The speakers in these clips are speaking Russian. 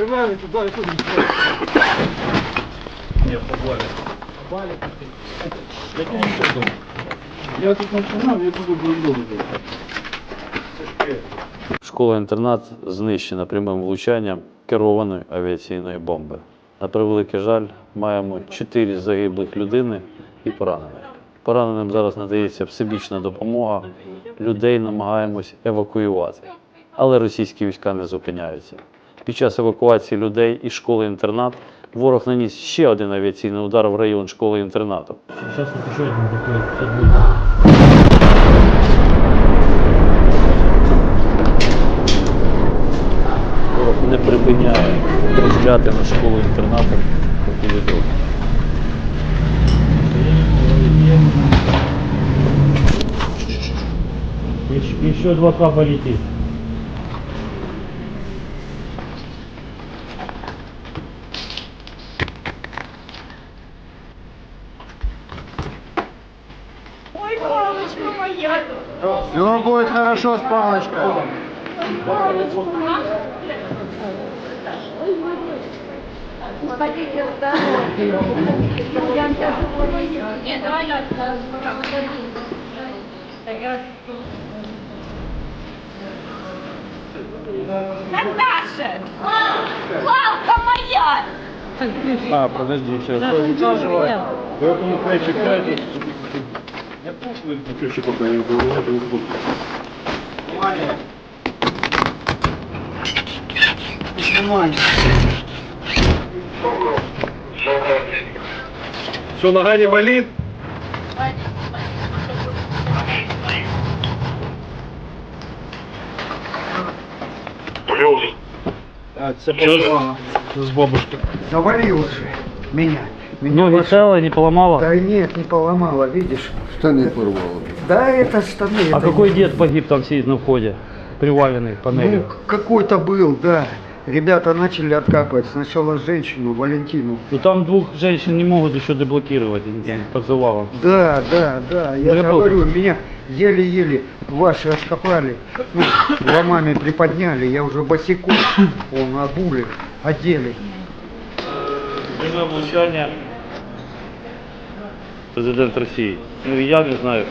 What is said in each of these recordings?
Привели туди і туди. Ні, поболі. Я тут починав, я буду бліндовий. Школа-інтернат знищена прямим влучанням керованої авіаційної бомби. На превеликий жаль, маємо чотири загиблих людини і поранених. Пораненим зараз надається всебічна допомога. Людей намагаємось евакуювати. Але російські війська не зупиняються. Під час евакуації людей із школи-інтернат ворог наніс ще один авіаційний удар в район школи-інтернату. Ворог не припиняє стріляти на школу-інтернату по повідомленню. Еще, еще два капа летит. Все будет хорошо с палочкой. Хотите здоровья. Я Не, давай я Наташа! Палка моя! А, подожди, сейчас. Вы этому плечи кайте. Я пушку ключи пока не было. Внимание. Внимание. Что, нога не болит? А, це з бабушки. Завалил уже меня. меня Ноги ваш- целые, не поломала? Да нет, не поломало, видишь? Штани порвало. Да это штаны. А это какой не- дед погиб там сидит на входе? Приваленный к Ну, какой-то был, да. Ребята начали откапывать. Сначала женщину, Валентину. Ну там двух женщин не могут еще деблокировать под завалом. Да, да, да. Я же говорю, меня еле-еле ваши откопали. Ну, ломами приподняли. Я уже босиком. Он обули, одели. Прямое влучання. Президент Росії. Ну я не знаю.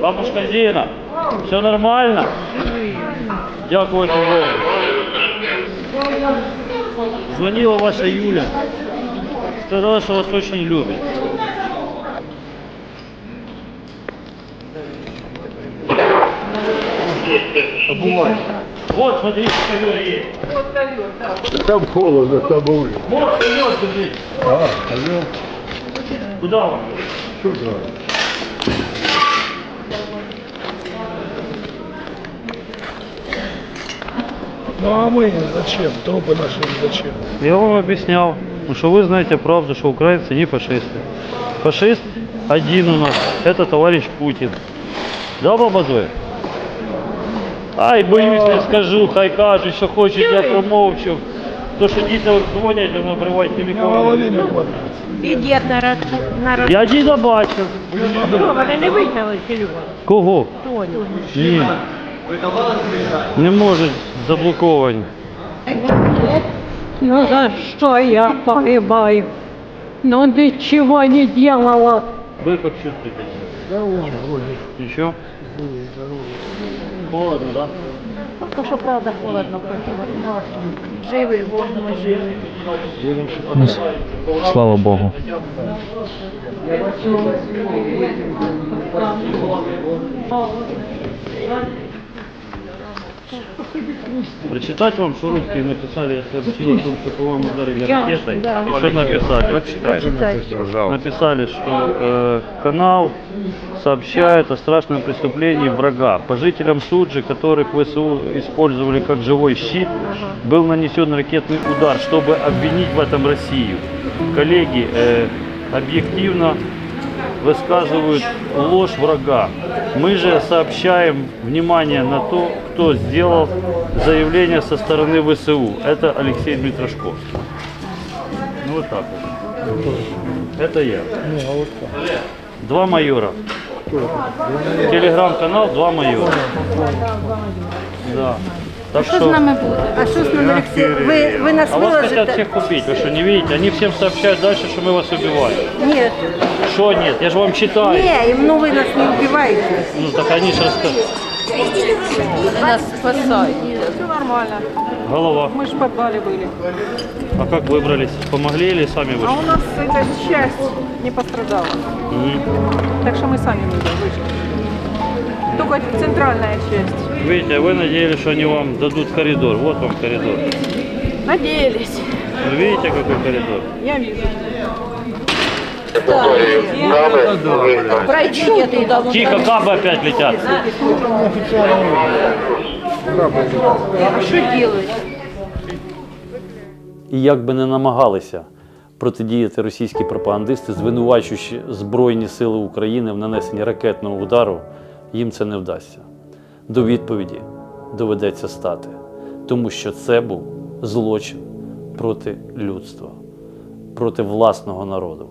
Бабушка Зина, все нормально? Дякую Богу. Звонила ваша Юля. Сказала, что вас очень любит. Вот, смотрите, ковер есть. Там холодно, там улица. Вот ковер, смотрите. А, ковер. Куда вам? Сюда. Ну а мы зачем? Трупы наши зачем? Я вам объяснял, ну, что вы знаете правду, что украинцы не фашисты. Фашист один у нас, это товарищ Путин. Да, баба Зоя? Ай, боюсь, не скажу, хай кажуть, що хочуть, я промовчу. То, що діти дзвонять, вони обривають телефон. І дід народ, народ. Я діда бачив. Що, вони не вигнали телефон? Кого? Соню. Ні. Не можуть, заблоковані. Ну за что я погибаю? Ну ничего не делала. Ви як чувствуєте? Нічого? Холодно, так? То що правда холодно, живий, Бог мой живий. Слава Богу. Прочитать вам, что русские написали, я сообщил о том, что по вам ударили ракетой. да. И что написали? Прочитайте. Читай. Написали, что э, канал сообщает о страшном преступлении врага. По жителям Суджи, которых ВСУ использовали как живой щит, был нанесен ракетный удар, чтобы обвинить в этом Россию. Коллеги, э, объективно высказывают ложь врага. Мы же сообщаем внимание на то, кто сделал заявление со стороны ВСУ. Это Алексей Дмитрошко. Ну вот так вот. Это я. Два майора. Телеграм-канал «Два майора». Да. Так Що з что... нами буде? А що з нами, Олексій? Ви, ви нас А вас хотят виложите? всех убить, вы что, не видите? Они всем сообщают дальше, что мы вас убиваем. Ні. Что нет? Я же вам читаю. Ні, ну ви нас не вбиваєте. Ну так они же рассказывают. Нас спасают. Все нормально. Голова. Мы же в подвале были. А как выбрались? Помогли или сами А вышли? у нас эта часть не пострадала. Мгм. Так что мы сами вышли. вышли. Только центральная часть. Видите, а вы надеялись, что они вам дадут коридор. Вот вам коридор. Надеялись. Вы видите, какой коридор? Я вижу. Пройдите туда. вот Тихо, кабы опять летят. Что делать? І як би не намагалися протидіяти російські пропагандисти, звинувачуючи Збройні Сили України в нанесенні ракетного удару, їм це не вдасться. До відповіді доведеться стати, тому що це був злочин проти людства, проти власного народу.